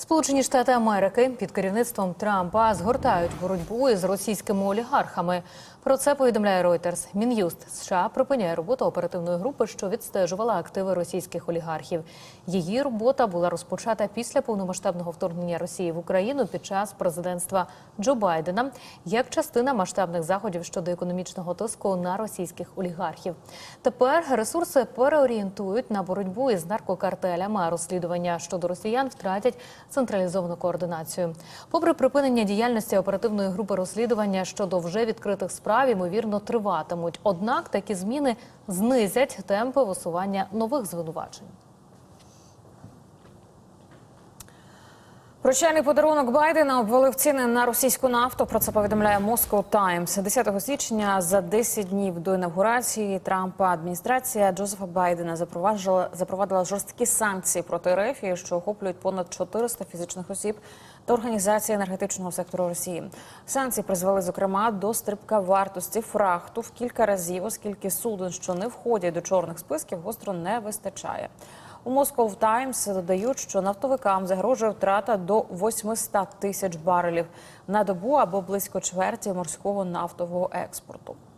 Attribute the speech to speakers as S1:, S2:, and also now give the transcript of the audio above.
S1: Сполучені Штати Америки під керівництвом Трампа згортають боротьбу із російськими олігархами. Про це повідомляє Reuters. Мін'юст США припиняє роботу оперативної групи, що відстежувала активи російських олігархів. Її робота була розпочата після повномасштабного вторгнення Росії в Україну під час президентства Джо Байдена як частина масштабних заходів щодо економічного тиску на російських олігархів. Тепер ресурси переорієнтують на боротьбу із наркокартелями, а розслідування щодо росіян втратять централізовану координацію. Попри припинення діяльності оперативної групи розслідування щодо вже відкритих справ, ймовірно триватимуть. Однак такі зміни знизять темпи висування нових звинувачень.
S2: Прощальний подарунок Байдена обвалив ціни на російську нафту. Про це повідомляє Moscow Times. 10 січня за 10 днів до інаугурації Трампа адміністрація Джозефа Байдена запровадила запровадила жорсткі санкції проти РФ, що охоплюють понад 400 фізичних осіб та організації енергетичного сектору Росії. Санкції призвели зокрема до стрибка вартості фрахту в кілька разів, оскільки суден, що не входять до чорних списків, гостро не вистачає. У Moscow Times додають, що нафтовикам загрожує втрата до 800 тисяч барелів на добу або близько чверті морського нафтового експорту.